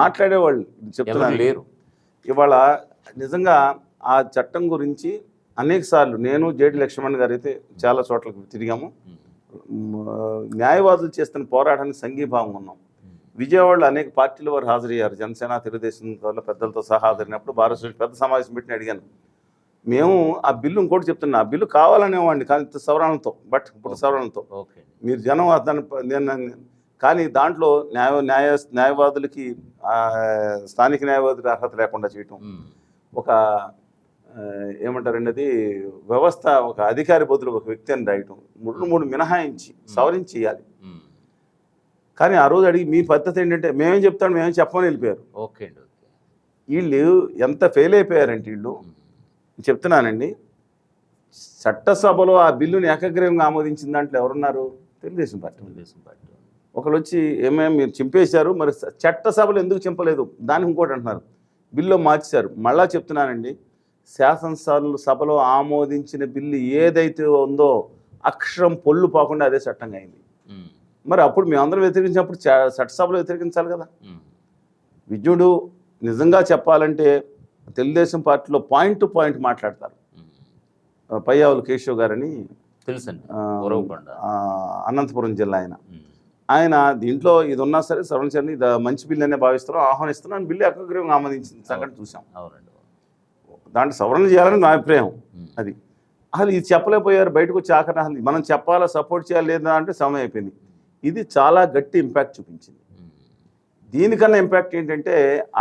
మాట్లాడేవాళ్ళు. చెప్తున్నాను లేరు. ఇవాళ నిజంగా ఆ చట్టం గురించి అనేక సార్లు నేను జేడి లక్ష్మణ్ గారు అయితే చాలా చోట్లకి తిరిగాము. న్యాయవాదులు చేస్తున్న పోరాటానికి సంఘీభావం ఉన్నాం. విజయవాడలో అనేక పార్టీల వారు హాజరయ్యారు. జనసేన తెలుగుదేశం వల్ల పెద్దలతో సహా హాజరైనప్పుడు భారత పెద్ద సమావేశం పెట్టి అడిగాను. మేము ఆ బిల్లు ఇంకోటి చెప్తున్నా ఆ బిల్లు కావాలనేవాడిని కానీ సవరణలతో బట్ ఇప్పుడు సవరణలతో ఓకే. మీరు జనం దాన్ని నేను కానీ దాంట్లో న్యాయ న్యాయ న్యాయవాదులకి స్థానిక న్యాయవాదుల అర్హత లేకుండా చేయటం. ఒక ఏమంటారండి అది వ్యవస్థ ఒక అధికారి బదులు ఒక వ్యక్తి అని రాయటం. మూడు మూడు మినహాయించి సవరించి చేయాలి. కానీ ఆ రోజు అడిగి మీ పద్ధతి ఏంటంటే మేమేం చెప్తాను మేమేం చెప్పమని వెళ్ళిపోయారు. ఓకే అండి ఓకే. వీళ్ళు ఎంత ఫెయిల్ అయిపోయారంటే వీళ్ళు చెప్తున్నానండి చట్టసభలో ఆ బిల్లుని ఏకగ్రీవంగా ఆమోదించిన దాంట్లో ఎవరున్నారు? తెలుగుదేశం పార్టీ. తెలుగుదేశం పార్టీ ఒకరు వచ్చి ఏమేం మీరు చింపేశారు మరి స- చట్టసభలు ఎందుకు చింపలేదు? దానికి ఇంకోటి అంటున్నారు. బిల్లు మార్చారు మళ్ళా చెప్తున్నానండి. శాసనసభలు సభలో ఆమోదించిన బిల్లు ఏదైతే ఉందో అక్షరం పొల్లు పోకుండా అదే చట్టంగా అయింది. మరి అప్పుడు మేమందరం వ్యతిరేకించినప్పుడు చ- చట్టసభలో వ్యతిరేకించాలి కదా. విజ్ఞుడు నిజంగా చెప్పాలంటే తెలుగుదేశం పార్టీలో పాయింట్ టు పాయింట్ మాట్లాడతారు. పయ్యావులు కేశవ్ గారని తెలుసండి. అనంతపురం జిల్లా ఆయన. ఆయన దీంట్లో ఇది ఉన్నా సరే సవరించండి ఇది మంచి బిల్లు అనే భావిస్తున్నాం ఆహ్వానిస్తున్నాం. బిల్లు ఏకగ్రీవంగా ఆమోదించిన సంగతి చూసాం. అవునండి దాంట్లో సవరణ చేయాలని నా అభిప్రాయం అది. అసలు ఇది చెప్పలేకపోయారు బయటకు వచ్చి ఆఖరణ మనం చెప్పాలా సపోర్ట్ చేయాలి లేదా అంటే సమయం అయిపోయింది. ఇది చాలా గట్టి ఇంపాక్ట్ చూపించింది. దీనికన్నా ఇంపాక్ట్ ఏంటంటే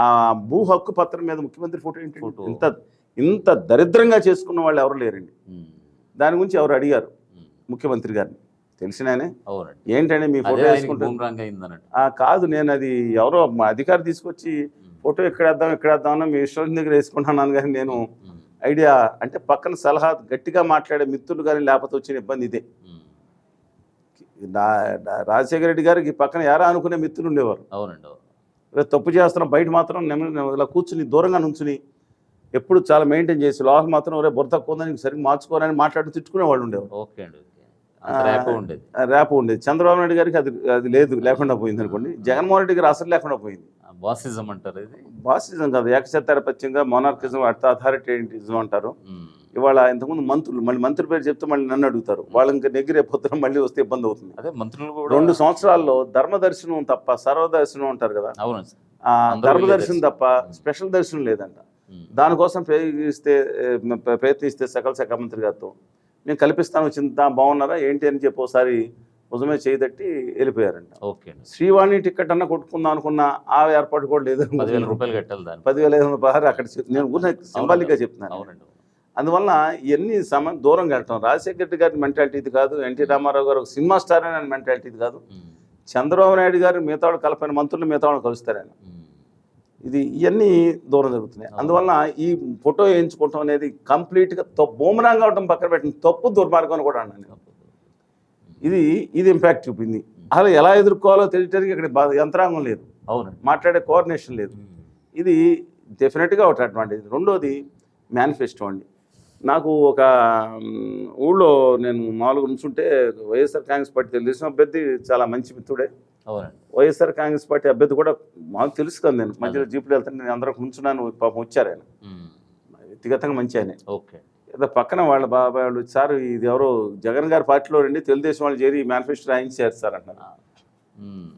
ఆ భూ హక్కు పత్రం మీద ముఖ్యమంత్రి ఫోటో ఏంటి? ఫోటో. ఇంత ఇంత దరిద్రంగా చేసుకున్న వాళ్ళు ఎవరు లేరండి. దాని గురించి ఎవరు అడిగారు. ముఖ్యమంత్రి గారిని. తెలిసినానే. ఏంటంటే మీ ఫోటో వేసుకుంటే? కాదు నేను అది ఎవరో మా అధికారి తీసుకొచ్చి ఫోటో ఎక్కడ వేద్దాం ఎక్కడ వేద్దాం అని మీ ఇష్టం దగ్గర వేసుకుంటున్నాను కానీ నేను ఐడియా అంటే పక్కన సలహా గట్టిగా మాట్లాడే మిత్రులు కానీ లేకపోతే వచ్చిన ఇబ్బంది ఇదే. రాజశేఖర రెడ్డి గారికి పక్కన ఎరా అనుకునే మిత్రులు ఉండేవారు. అవునండి అవును. రేపు తప్పు చేస్తున్నాం బయట మాత్రం ఇలా కూర్చుని దూరంగా నుంచుని ఎప్పుడు చాలా మెయింటైన్ చేసి లోపల మాత్రం రే బుర్ర తక్కువ ఉందని సరిగ్గా మార్చుకోవాలని మాట్లాడి తిట్టుకునే వాళ్ళు ఉండేవారు. ఓకే అండి. ర్యాప్ ఉండేది. చంద్రబాబు నాయుడు గారికి అది అది లేదు లేకుండా పోయింది అనుకోండి. జగన్మోహన్ రెడ్డి గారు అసలు లేకుండా పోయింది. బాసిజం అంటారు ఇది. బాసిజం కాదు ఏకసత్యాధిపత్యంగా మొనార్కిజం అథారిటేటిజం అంటారు. ఉమ్, ఇవాళ ఇంతకుముందు మంత్రులు మళ్ళీ మంత్రి పేరు చెప్తే మళ్ళీ నన్ను అడుగుతారు. వాళ్ళు ఇంకా నెగ్గిరే పొద్దున మళ్ళీ వస్తే ఇబ్బంది అవుతుంది. అదే మంత్రులు కూడా రెండు సంవత్సరాల్లో ధర్మదర్శనం తప్ప సర్వదర్శనం అంటారు కదా. అవును ధర్మదర్శనం తప్ప స్పెషల్ దర్శనం లేదంట. దానికోసం ప్రయత్నిస్తే ప్రయత్నిస్తే సకల శాఖ మంత్రి గారితో నేను కల్పిస్తాను చింత బాగున్నారా ఏంటి అని చెప్పి ఒకసారి ఉదమే చేయదట్టి వెళ్ళిపోయారంట. ఓకే శ్రీవాణి టికెట్ అన్న కొట్టుకుందాం అనుకున్న ఆ ఏర్పాటు కూడా లేదు. పదివేల రూపాయలు కట్టాలి దాన్ని పదివేల ఐదు వందల పదహారు అక్కడ నేను సింబాలిక్గా చెప్తున్నాను. అవునండి. అందువల్ల ఇవన్నీ సమ దూరంగా వెళ్ళటం. రాజశేఖర రెడ్డి గారి మెంటాలిటీ ఇది కాదు ఎన్టీ రామారావు గారు ఒక సినిమా స్టార్ అనే మెంటాలిటీ ఇది కాదు. చంద్రబాబు నాయుడు గారు మిగతా వాళ్ళు కలపైన మంత్రులు మిగతా వాళ్ళు కలుస్తారు ఆయన ఉమ్, ఇది ఇవన్నీ దూరం జరుగుతున్నాయి. అందువల్ల ఈ ఫోటో వేయించుకోవటం అనేది కంప్లీట్గా బూమరాంగ్ అవటం పక్కన పెట్టిన తప్పు దుర్మార్గం అని కూడా అన్నాను ఇది ఇది ఇంపాక్ట్ చూపింది. అసలు ఎలా ఎదుర్కోవాలో తెలియటానికి ఇక్కడ యంత్రాంగం లేదు. అవునండి మాట్లాడే కోఆర్డినేషన్ లేదు. ఇది డెఫినెట్గా ఒకటి అడ్వాంటేజ్. రెండోది మేనిఫెస్టో అండి. నాకు ఒక ఊళ్ళో నేను మామూలుగా ఉంచుంటే వైఎస్ఆర్ కాంగ్రెస్ పార్టీ తెలుగుదేశం అభ్యర్థి చాలా మంచి మిత్రుడే. అవునండి. వైఎస్ఆర్ కాంగ్రెస్ పార్టీ అభ్యర్థి కూడా మాకు తెలుసు కదా నేను. మధ్యలో జీపులు వెళ్తాను నేను అందరం ఉంచున్నాను పాపం వచ్చారు ఆయన. వ్యక్తిగతంగా మంచి ఆయన. ఓకే. ఏదో పక్కన వాళ్ళ బాబాయ్ వాళ్ళు సార్ ఇది ఎవరో జగన్ గారి పార్టీలో రండి తెలుగుదేశం వాళ్ళు చేరి మేనిఫెస్టో రాయించారు సార్ ఉమ్,